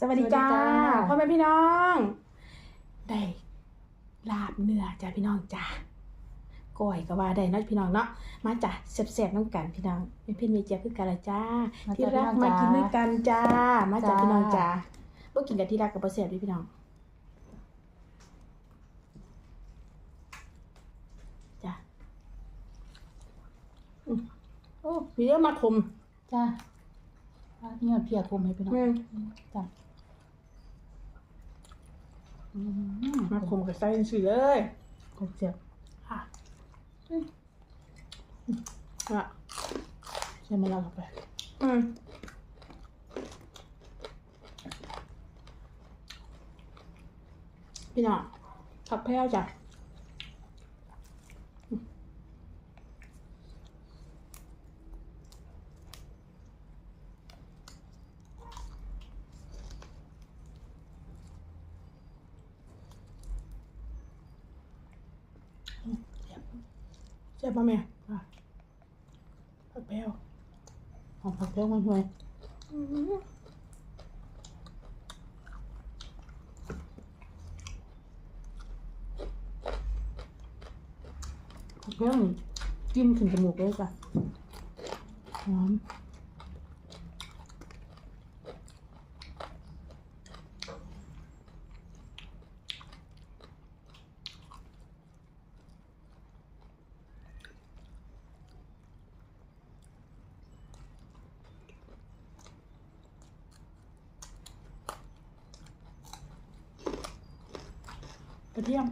สวัสดีจ้าสวัสดีจ้าพ่อแม่พี่น้อง ได้ลาบเนื้อจ้าพี่น้องจ้าก้อยก็ว่าได้เนาะพี่น้องเนาะมาจ้ะแซ่บๆน้ำกันพี่น้องเป็นพี่มีเจียคือกันละจ้ามาที่จ้ะรักพี่น้มาองกินจ้าด้วยกันจ้ามาจ้าจ้าพี่น้องจ้าบ่กินกับที่รักกับบ่แซ่บด้วยพี่น้องจ้าอืมโอ้มีเยอะมาคมจ้าเนี่ยเพียคุมให้พี่น้องแม่งจ้าอื มมาคมกับไส้สิเลยคมเสียบค่ะอืมอะใช่ไหมล่ะเข้าไปอืมพี่น้องผักแพรวจ้ะ เจ็บป่ะแม่อะผักแพรวหอมผักเปรี้ยวมันห่วยอืมผักเปรี้ยวนี่จิ้มขึ้นจมูกเลยจ้ะหอม กระเทียม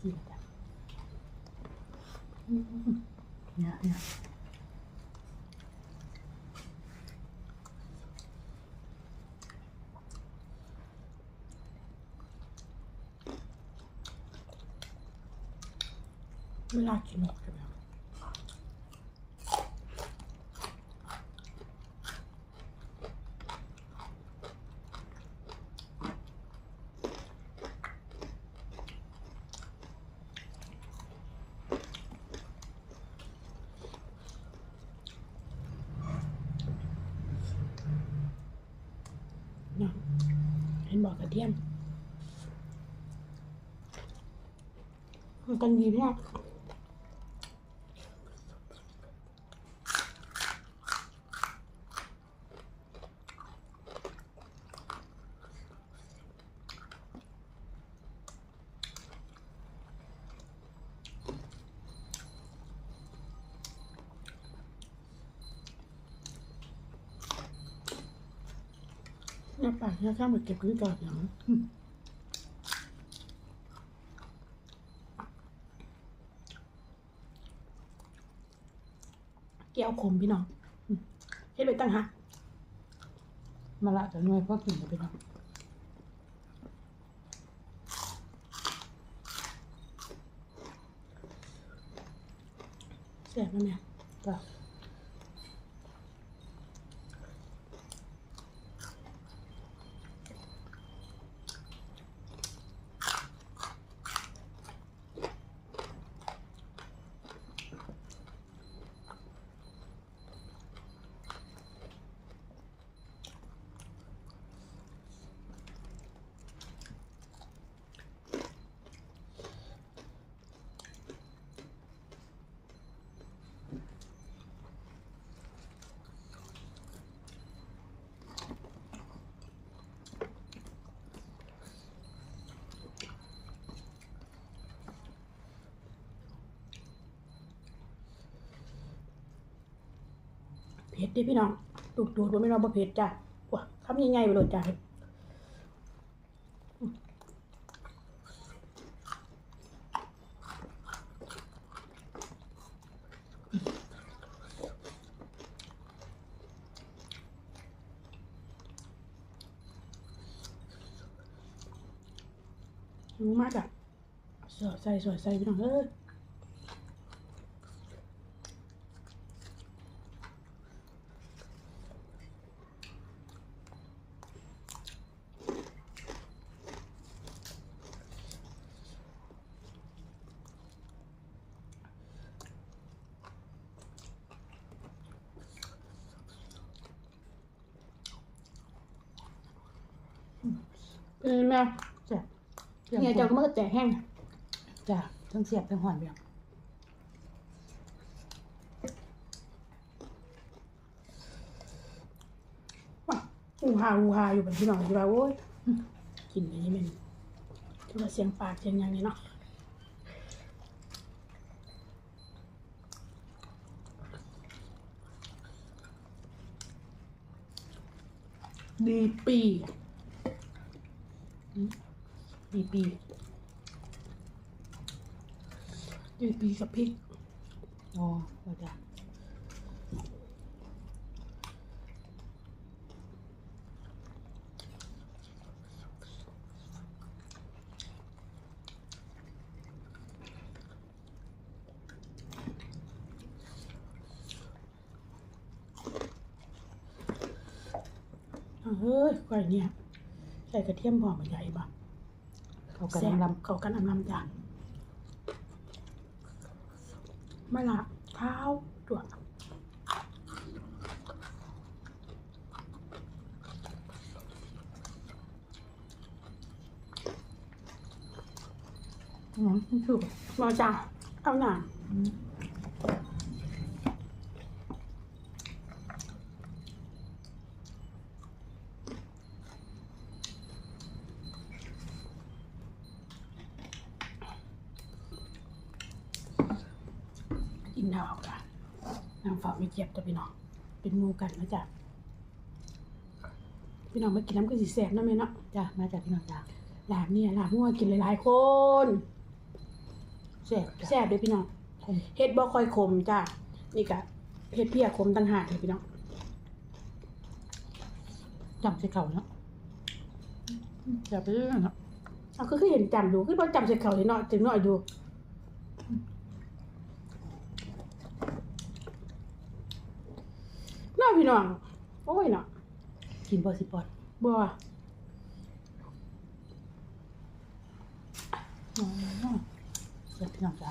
จิ้ม จ้ะอืมเนี่ยเนี่ย เวลากินหมดกันแล้วเนาะ เห็นบอกกระเทียมมันกันดีมาก นี่ยปากเนี่ยข้ามไปเก็บกุ้งก่อนเนาะแก้วขมพี่น้องเฮ็ดไปตั้งหะมาละจะน่วยพ่อกินกับพี่น้องแซ่บนะแม่จ้ ผ็ดด้พี่น้องตูดตูดว่าไม่เราบ่เผ็ดจ้ะว้าคำใหญ่ๆไปเลยจ้ะรู้มากอะสอดใส่สอดใส่พี่น้องเอ้ย เป็นไงแม่จ้ะเนี่ยเจ้าก็มันก็แตกแห้งจ้ะทั้งเสียบทั้งหอนเบียงหูหาหูหาอยู่เป็นพี่น้องอยู่แล้วโอ้ยกินไปนี่แมันคือว่าเสียงปากเสียงหยังนี่เนาะดีปี ปีปีดีปีกับพริก อ๋อว่าจ้ะเฮ้ยไก่เนี่ย ใส่กระเทียมหอมใหญ่บ่เขากระแซ่บลำเข้ากันอำลำจ้ะมะละข้าวตัวอืมคือมาจ้ะเอาหน่า ดาวกันนางฝากไม่เจ็บตัวพี่น้อง เป็นหมูกันนะจ๊ะพี่น้องมากินน้ำกันสีแสบนะแม่เนาะจ้ะมาจากพี่น้องจ้ะลาบเนี่ยลาบงัวกินหลายๆคนแซ่บจ้ะแซ่บเลยพี่น้องคมเฮ็ดบ่ค่อยขมจ้ะนี่กะเฮ็ดเพียขมต่างหากเลยพี่น้องจำใส่เข่าเนาะจะไปเรื่อยเนาะเอาคือคือเห็นจำดูคือบ่จำใส่เขาเลยเนาะจึงน้อยดูเน้าะพี่น้อง โอ้ยเนาะ กินบอสิปอดบ่อ๋อแซ่บพี่น้องจ้ะ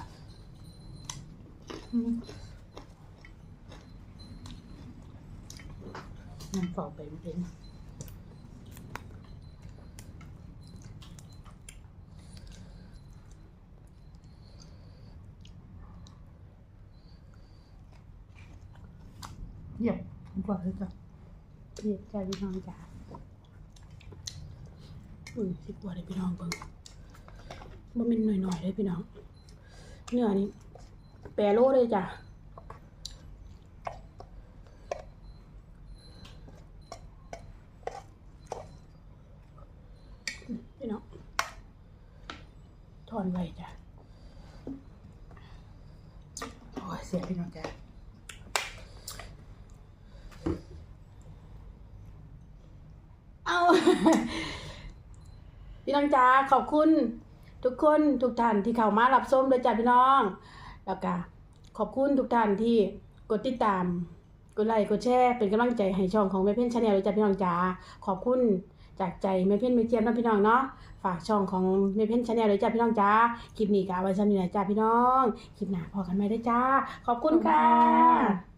อืมนั่งเฝ้าไปมันเองเยี่ยมผมกว่าเลยจ้ะ เฮ็ดจ้ะพี่น้องจ้ะอุ้ยสิกว่าเลยพี่น้องเบิ่งบ่ม่นน้อยๆเลยพี่น้อง เนื้อนี่แปรโลเลยจ้ะพี่น้องถอนไว้จ้ะโอ้ยเสียพี่น้องจ้ะ เอา พี่น้องจ้าขอบคุณ ทุกคนทุกท่านที่เข้ามารับชมด้วยจ้าพี่น้อง แล้วก็ขอบคุณทุกท่านที่กดติดตาม กดไลค์กดแชร์เป็นกำลังใจให้ช่องของแม่เพ่นชาแนลด้วยจ้าพี่น้องจ้าขอบคุณจากใจแม่เพ่นแม่เจี๊ยบนะพี่น้องเนาะฝากช่องของแม่เพ่นชาแนลด้วยจ้าพี่น้องจ้าคลิปนี้ก็เอาไว้สำหรับจ้าพี่น้องคลิปหน้าพอกันไหมได้จ้า ขอบคุณค่ะ